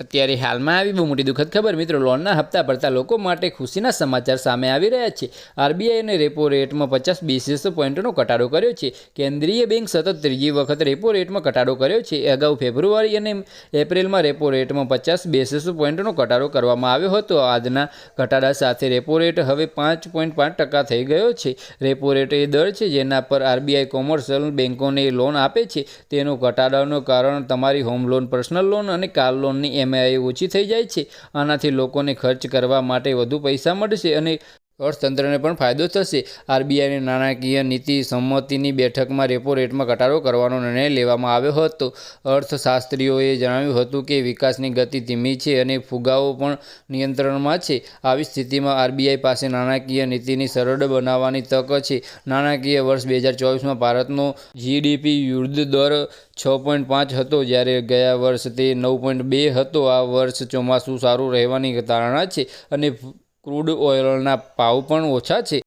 અત્યારે હાલમાં આવી બહુ મોટી દુઃખદ ખબર. મિત્રો, લોનના હપ્તા ભરતા લોકો માટે ખુશીના સમાચાર સામે આવી રહ્યા છે. આરબીઆઈ અને રેપો રેટમાં પચાસ બેસીસ પોઈન્ટનો ઘટાડો કર્યો છે. કેન્દ્રીય બેંક સતત ત્રીજી વખત રેપો રેટમાં ઘટાડો કર્યો છે. અગાઉ ફેબ્રુઆરી અને એપ્રિલમાં રેપો રેટમાં પચાસ બેસીસ પોઈન્ટનો ઘટાડો કરવામાં આવ્યો હતો. આજના ઘટાડા સાથે રેપો રેટ હવે પાંચ પોઈન્ટ પાંચ ટકા થઈ ગયો છે. રેપો રેટ એ દર છે જેના પર આરબીઆઈ કોમર્શિયલ બેન્કોને લોન આપે છે. તેનો ઘટાડાનું કારણ તમારી હોમ લોન, પર્સનલ લોન અને કાર લોનની એમઆઈ ઓછી થઈ જાય છે. આનાથી લોકોને ખર્ચ કરવા માટે વધુ પૈસા મળશે અને અર્થતંત્રને પણ ફાયદો થશે. આરબીઆઈની નાણાકીય નીતિ સંમતિની બેઠકમાં રેપો રેટમાં ઘટાડો કરવાનો નિર્ણય લેવામાં આવ્યો હતો. અર્થશાસ્ત્રીઓએ જણાવ્યું હતું કે વિકાસની ગતિ ધીમી છે અને ફુગાવો પણ નિયંત્રણમાં છે. આવી સ્થિતિમાં આરબીઆઈ પાસે નાણાકીય નીતિની સરળ બનાવવાની તક છે. નાણાકીય વર્ષ બે હજાર ચોવીસમાં ભારતનો જીડીપી યુદ્ધ દર છ પોઈન્ટ પાંચ હતો, જ્યારે ગયા વર્ષ તે નવ પોઈન્ટ બે હતો. આ વર્ષ ચોમાસું સારું રહેવાની ધારણા છે અને ક્રૂડ ઓઇલના ભાવ પણ ઓછા છે.